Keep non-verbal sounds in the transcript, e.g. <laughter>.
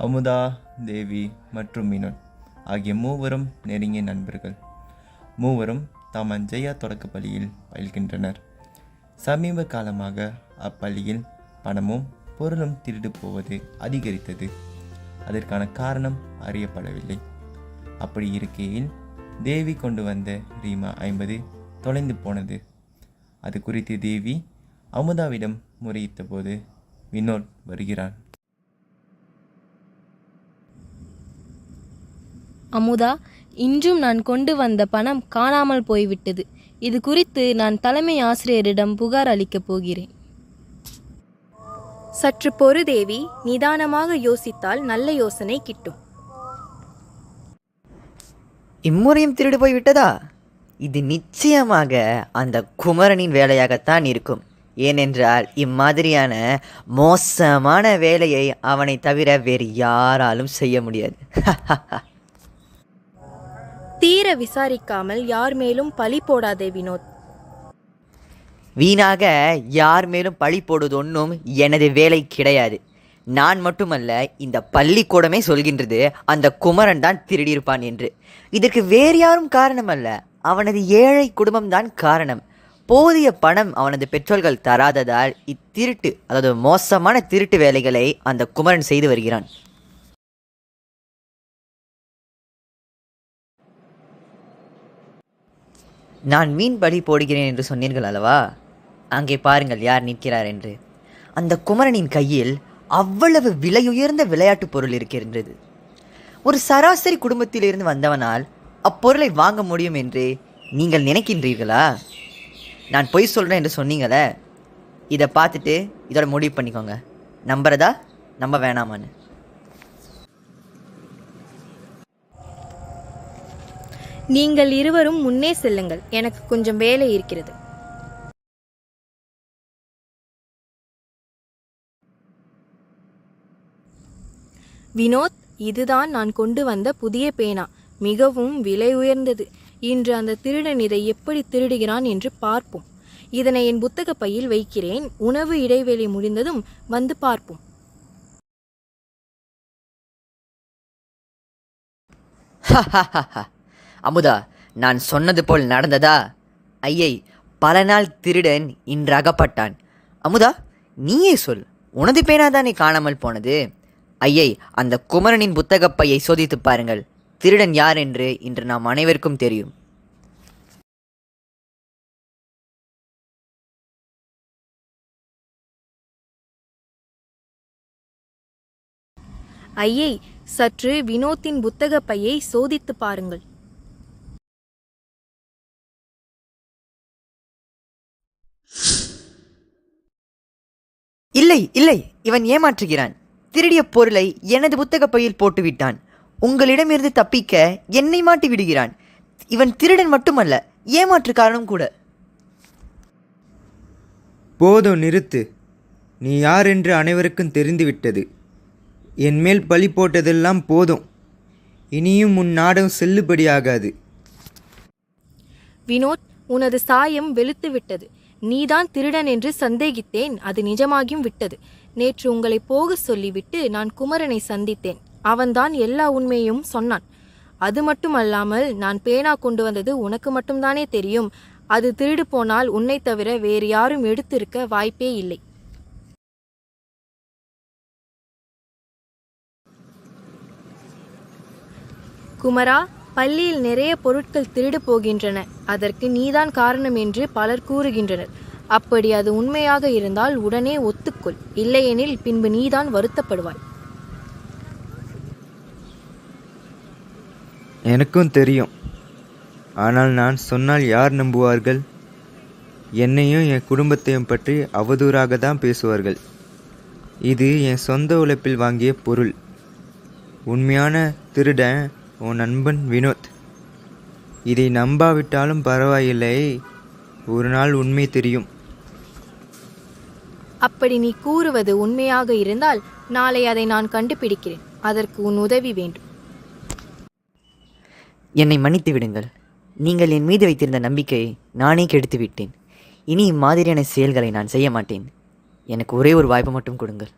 அமுதா தேவி மற்றும் மீனன் ஆகிய மூவரும் நெருங்கிய நண்பர்கள். மூவரும் தாம் அஞ்சையா தொடக்க பள்ளியில் பயில்கின்றனர். சமீப காலமாக அப்பள்ளியில் பணமும் பொருளும் திருடு போவது அதிகரித்தது. அதற்கான காரணம் அறியப்படவில்லை. அப்படி இருக்கையில் தேவி கொண்டு வந்த ரீமா ஐம்பது தொலைந்து போனது. அது குறித்து தேவி அமுதாவிடம் முறையிட்ட போது வினோத் வருகிறான். அமுதா இன்றும் நான் கொண்டு வந்த பணம் காணாமல் போய்விட்டது. இது குறித்து நான் தலைமை ஆசிரியரிடம் புகார் அளிக்கப் போகிறேன். சற்று பொறு தேவி நிதானமாக யோசித்தால் நல்ல யோசனை கிட்டும். இம்முறையும் திருடு போய் விட்டதா இது நிச்சயமாக அந்த குமரனின் வேலையாகத்தான் இருக்கும். ஏனென்றால் இம்மாதிரியான மோசமான வேலையை அவனை தவிர வேறு யாராலும் செய்ய முடியாது. <laughs> தீர விசாரிக்காமல் யார் மேலும் பழி போடாதே வினோத். வீணாக யார் மேலும் பழி போடுவது ஒன்றும் எனது வேலை கிடையாது. நான் மட்டுமல்ல இந்த பள்ளிக்கூடமே சொல்கின்றது அந்த குமரன் தான் திருடியிருப்பான் என்று. இதற்கு வேறு யாரும் காரணம் அல்ல அவனது ஏழை குடும்பம்தான் காரணம். போதிய பணம் அவனது பெற்றோர்கள் தராததால் இத்திருட்டு அதாவது மோசமான திருட்டு வேலைகளை அந்த குமரன் செய்து வருகிறான். நான் மீன்படி போடுகிறேன் என்று சொன்னீர்கள் அல்லவா? அங்கே பாருங்கள் யார் நிற்கிறார் என்று. அந்த குமரனின் கையில் அவ்வளவு விலையுயர்ந்த விளையாட்டுப் பொருள் இருக்கின்றது. ஒரு சராசரி குடும்பத்திலிருந்து வந்தவனால் அப்பொருளை வாங்க முடியும் என்று நீங்கள் நினைக்கின்றீர்களா? நான் பொய் சொல்கிறேன் என்று சொன்னீங்களே. இதை பார்த்துட்டு இதோட முடிவு பண்ணிக்கோங்க. நம்புறதா? நம்ப வேணாமான்னு. நீங்கள் இருவரும் முன்னே செல்லுங்கள். எனக்கு கொஞ்சம் வேலை இருக்கிறது. வினோத் இதுதான் நான் கொண்டு வந்த புதிய பேனா. மிகவும் விலை உயர்ந்தது. இன்று அந்த திருடன் இதை எப்படி திருடுகிறான் என்று பார்ப்போம். இதனை என் புத்தக பையில் வைக்கிறேன். உணவு இடைவெளி முடிந்ததும் வந்து பார்ப்போம். <laughs> அமுதா நான் சொன்னது போல் நடந்ததா? ஐயை பல நாள் திருடன் இன்று அகப்பட்டான். அமுதா நீயே சொல் உனது பேனாதானே காணாமல் போனது? ஐயை அந்த குமரனின் புத்தகப்பையை சோதித்து சோதித்துப் பாருங்கள். திருடன் யார் என்று இன்று நாம் அனைவருக்கும் தெரியும். ஐயை சற்று வினோத்தின் புத்தகப்பையை சோதித்து பாருங்கள். இல்லை இல்லை இவன் ஏமாற்றுகிறான். திருடிய பொருளை எனது புத்தகப் பையில் போட்டுவிட்டான். உங்களிடமிருந்து தப்பிக்க என்னை மாட்டி விடுகிறான். இவன் திருடன் மட்டுமல்ல ஏமாற்றுக்காரனும் கூட. போதும் நிறுத்து. நீ யார் என்று அனைவருக்கும் தெரிந்துவிட்டது. என் மேல் பழி போட்டதெல்லாம் போதும். இனியும் உன் நாடகம் செல்லுபடியாகாது. வினோத் உனது சாயம் வெளுத்து விட்டது நீதான் திருடன் என்று சந்தேகித்தேன் அது நிஜமாகியும் விட்டது. நேற்று உங்களை போக சொல்லிவிட்டு நான் குமரனை சந்தித்தேன். அவன்தான் எல்லா உண்மையும் சொன்னான். அது மட்டுமல்லாமல் நான் பேனா கொண்டு வந்தது உனக்கு மட்டும்தானே தெரியும். அது திருடு போனால் உன்னை தவிர வேறு யாரும் எடுத்திருக்க வாய்ப்பே இல்லை. குமரா பள்ளியில் நிறைய பொருட்கள் திருடு போகின்றன. அதற்கு நீதான் காரணம் என்று பலர் கூறுகின்றனர். அப்படி அது உண்மையாக இருந்தால் உடனே ஒத்துக்கொள். இல்லையெனில் பின்பு நீதான் வருத்தப்படுவாய். எனக்கும் தெரியும். ஆனால் நான் சொன்னால் யார் நம்புவார்கள்? என்னையும் என் குடும்பத்தையும் பற்றி அவதூறாக தான் பேசுவார்கள். இது என் சொந்த உழைப்பில் வாங்கிய பொருள். உண்மையான திருடன் உன் நண்பன் வினோத். இதை நம்பாவிட்டாலும் பரவாயில்லை. ஒரு நாள் உண்மை தெரியும். அப்படி நீ கூறுவது உண்மையாக இருந்தால் நாளை அதை நான் கண்டுபிடிக்கிறேன். அதற்கு உன் உதவி வேண்டும். என்னை மன்னித்து விடுங்கள். நீங்கள் என் மீது வைத்திருந்த நம்பிக்கையை நானே கெடுத்து விட்டேன் இனி இம்மாதிரியான செயல்களை நான் செய்ய மாட்டேன். எனக்கு ஒரே ஒரு வாய்ப்பு மட்டும் கொடுங்கள்.